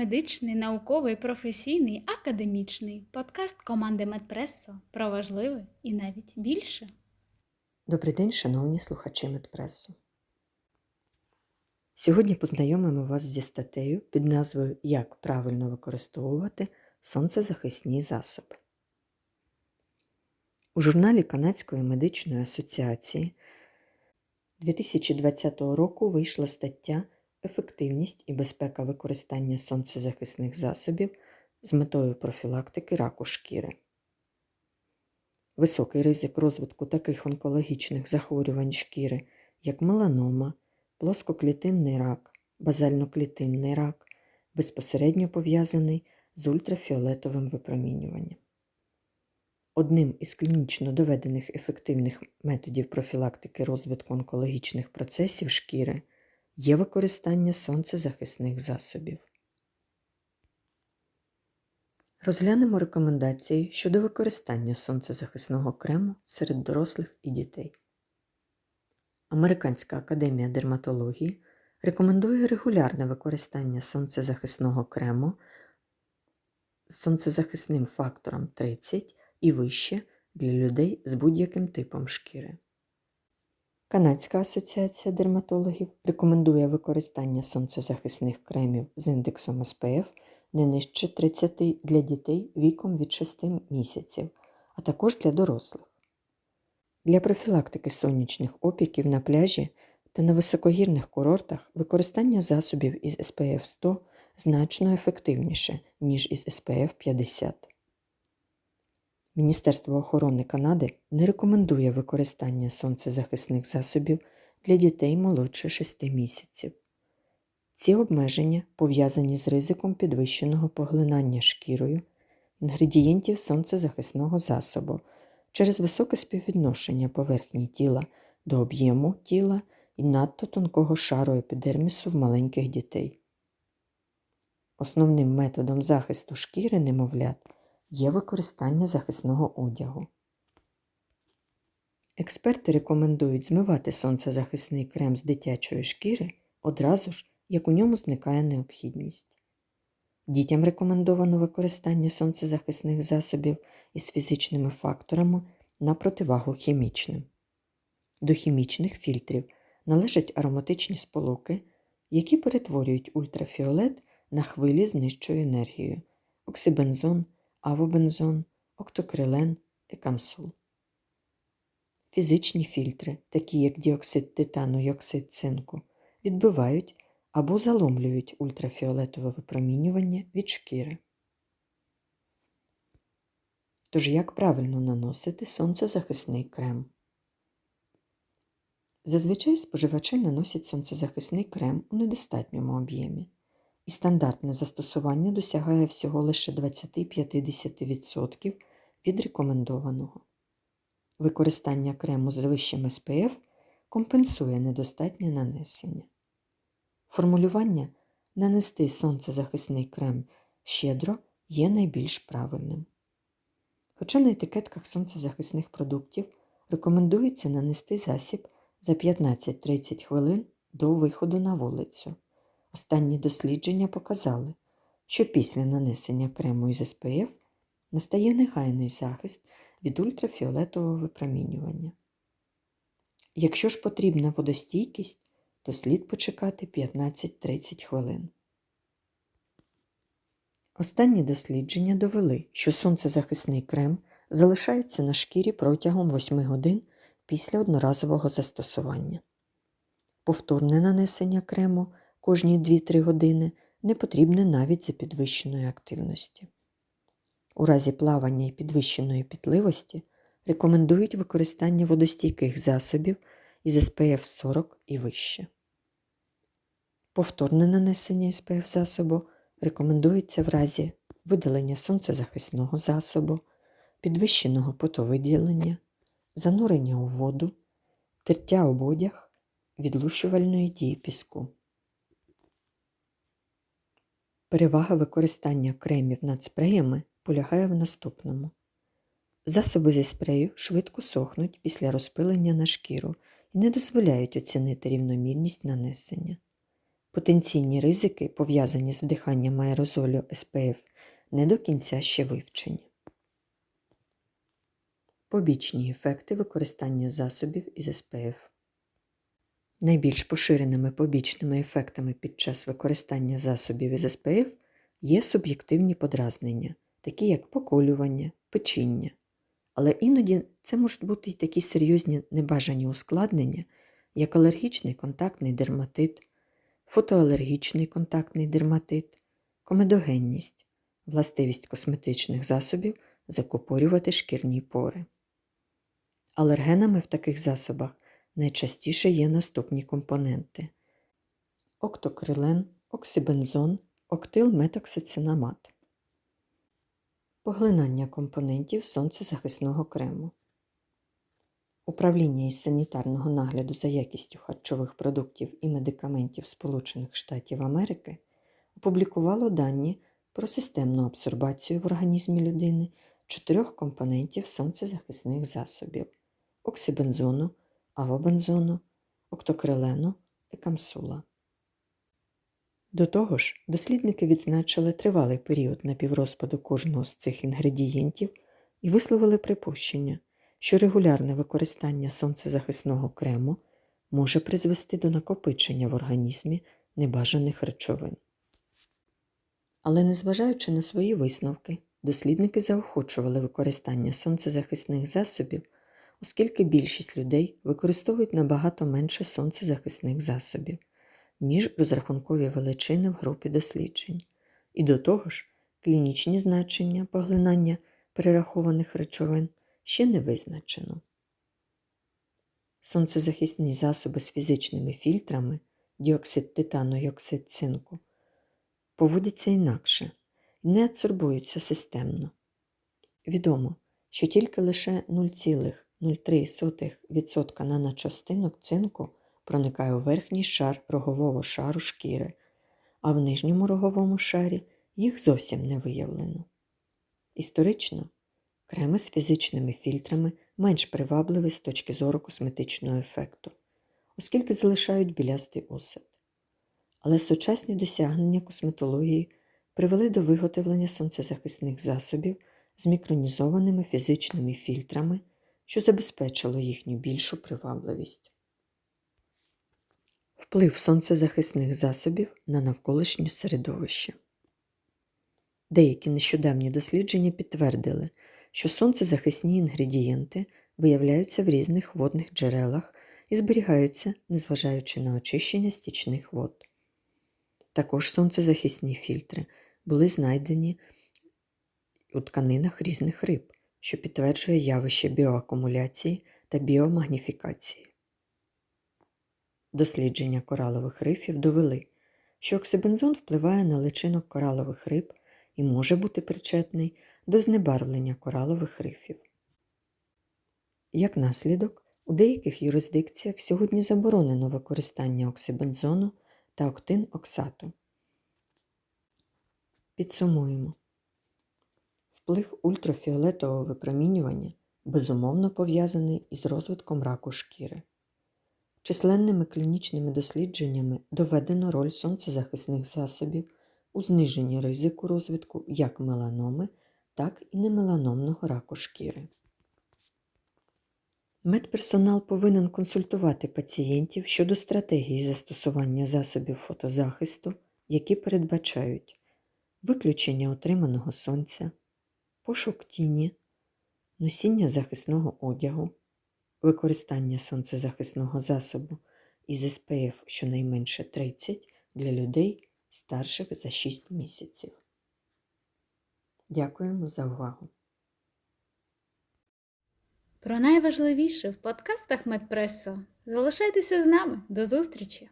медичний, науковий, професійний, академічний подкаст команди Медпресо про важливе і навіть більше. Добрий день, шановні слухачі Медпресу. Сьогодні познайомимо вас зі статтею під назвою Як правильно використовувати сонцезахисні засоби. У журналі Канадської медичної асоціації 2020 року вийшла стаття Ефективність і безпека використання сонцезахисних засобів з метою профілактики раку шкіри. Високий ризик розвитку таких онкологічних захворювань шкіри, як меланома, плоскоклітинний рак, базальноклітинний рак, безпосередньо пов'язаний з ультрафіолетовим випромінюванням. Одним із клінічно доведених ефективних методів профілактики розвитку онкологічних процесів шкіри є використання сонцезахисних засобів. Розглянемо рекомендації щодо використання сонцезахисного крему серед дорослих і дітей. Американська академія дерматології рекомендує регулярне використання сонцезахисного крему з сонцезахисним фактором 30 і вище для людей з будь-яким типом шкіри. Канадська асоціація дерматологів рекомендує використання сонцезахисних кремів з індексом SPF не нижче 30 для дітей віком від 6 місяців, а також для дорослих. Для профілактики сонячних опіків на пляжі та на високогірних курортах використання засобів із SPF 100 значно ефективніше, ніж із SPF 50. Міністерство охорони Канади не рекомендує використання сонцезахисних засобів для дітей молодше 6 місяців. Ці обмеження пов'язані з ризиком підвищеного поглинання шкірою інгредієнтів сонцезахисного засобу через високе співвідношення поверхні тіла до об'єму тіла і надто тонкого шару епідермісу в маленьких дітей. Основним методом захисту шкіри немовлят є використання захисного одягу. Експерти рекомендують змивати сонцезахисний крем з дитячої шкіри одразу ж, як у ньому зникає необхідність. Дітям рекомендовано використання сонцезахисних засобів із фізичними факторами на противагу хімічним. До хімічних фільтрів належать ароматичні сполуки, які перетворюють ультрафіолет на хвилі з нижчою енергією оксибензон, авобензон, октокрилен, екамсул. Фізичні фільтри, такі як діоксид титану і оксид цинку, відбивають або заломлюють ультрафіолетове випромінювання від шкіри. Тож як правильно наносити сонцезахисний крем? Зазвичай споживачі наносять сонцезахисний крем у недостатньому об'ємі, і стандартне застосування досягає всього лише 20-50% від рекомендованого. Використання крему з вищим SPF компенсує недостатнє нанесення. Формулювання нанести сонцезахисний крем щедро є найбільш правильним. Хоча на етикетках сонцезахисних продуктів рекомендується нанести засіб за 15-30 хвилин до виходу на вулицю. Останні дослідження показали, що після нанесення крему із SPF настає негайний захист від ультрафіолетового випромінювання. Якщо ж потрібна водостійкість, то слід почекати 15-30 хвилин. Останні дослідження довели, що сонцезахисний крем залишається на шкірі протягом 8 годин після одноразового застосування. Повторне нанесення крему кожні 2-3 години не потрібне навіть за підвищеної активності. У разі плавання і підвищеної пітливості рекомендують використання водостійких засобів із SPF 40 і вище. Повторне нанесення SPF засобу рекомендується в разі видалення сонцезахисного засобу, підвищеного потовиділення, занурення у воду, тертя об одяг, відлущувальної дії піску. Перевага використання кремів над спреями полягає в наступному. Засоби зі спрею швидко сохнуть після розпилення на шкіру і не дозволяють оцінити рівномірність нанесення. Потенційні ризики, пов'язані з вдиханням аерозолю СПФ, не до кінця ще вивчені. Побічні ефекти використання засобів із СПФ. Найбільш поширеними побічними ефектами під час використання засобів із СПФ є суб'єктивні подразнення, такі як поколювання, печіння. Але іноді це можуть бути й такі серйозні небажані ускладнення, як алергічний контактний дерматит, фотоалергічний контактний дерматит, комедогенність, властивість косметичних засобів закупорювати шкірні пори. Алергенами в таких засобах найчастіше є наступні компоненти: октокрилен, оксибензон, октилметоксицинамат. Поглинання компонентів сонцезахисного крему. Управління із санітарного нагляду за якістю харчових продуктів і медикаментів Сполучених Штатів Америки опублікувало дані про системну абсорбацію в організмі людини чотирьох компонентів сонцезахисних засобів оксибензону, авобензону, октокрилену і камсула. До того ж, дослідники відзначили тривалий період напіврозпаду кожного з цих інгредієнтів і висловили припущення, що регулярне використання сонцезахисного крему може призвести до накопичення в організмі небажаних речовин. Але незважаючи на свої висновки, дослідники заохочували використання сонцезахисних засобів, оскільки більшість людей використовують набагато менше сонцезахисних засобів, ніж розрахункові величини в групі досліджень. І до того ж, клінічні значення поглинання перерахованих речовин ще не визначено. Сонцезахисні засоби з фізичними фільтрами діоксид титану і оксид цинку поводяться інакше не адсорбуються системно. Відомо, що тільки лише 0,03% наночастинок цинку проникає у верхній шар рогового шару шкіри, а в нижньому роговому шарі їх зовсім не виявлено. Історично креми з фізичними фільтрами менш привабливі з точки зору косметичного ефекту, оскільки залишають білястий осад. Але сучасні досягнення косметології привели до виготовлення сонцезахисних засобів з мікронізованими фізичними фільтрами, що забезпечило їхню більшу привабливість. Вплив сонцезахисних засобів на навколишнє середовище. Деякі нещодавні дослідження підтвердили, що сонцезахисні інгредієнти виявляються в різних водних джерелах і зберігаються, незважаючи на очищення стічних вод. Також сонцезахисні фільтри були знайдені у тканинах різних риб, що підтверджує явище біоакумуляції та біомагніфікації. Дослідження коралових рифів довели, що оксибензон впливає на личинок коралових риб і може бути причетний до знебарвлення коралових рифів. Як наслідок, у деяких юрисдикціях сьогодні заборонено використання оксибензону та октин оксату. Підсумуємо. Вплив ультрафіолетового випромінювання безумовно пов'язаний із розвитком раку шкіри. Численними клінічними дослідженнями доведено роль сонцезахисних засобів у зниженні ризику розвитку як меланоми, так і немеланомного раку шкіри. Медперсонал повинен консультувати пацієнтів щодо стратегії застосування засобів фотозахисту, які передбачають виключення отриманого сонця, пошук тіні, носіння захисного одягу, використання сонцезахисного засобу із СПФ щонайменше 30 для людей старших за 6 місяців. Дякуємо за увагу! Про найважливіше в подкастах Медпресо. Залишайтеся з нами. До зустрічі!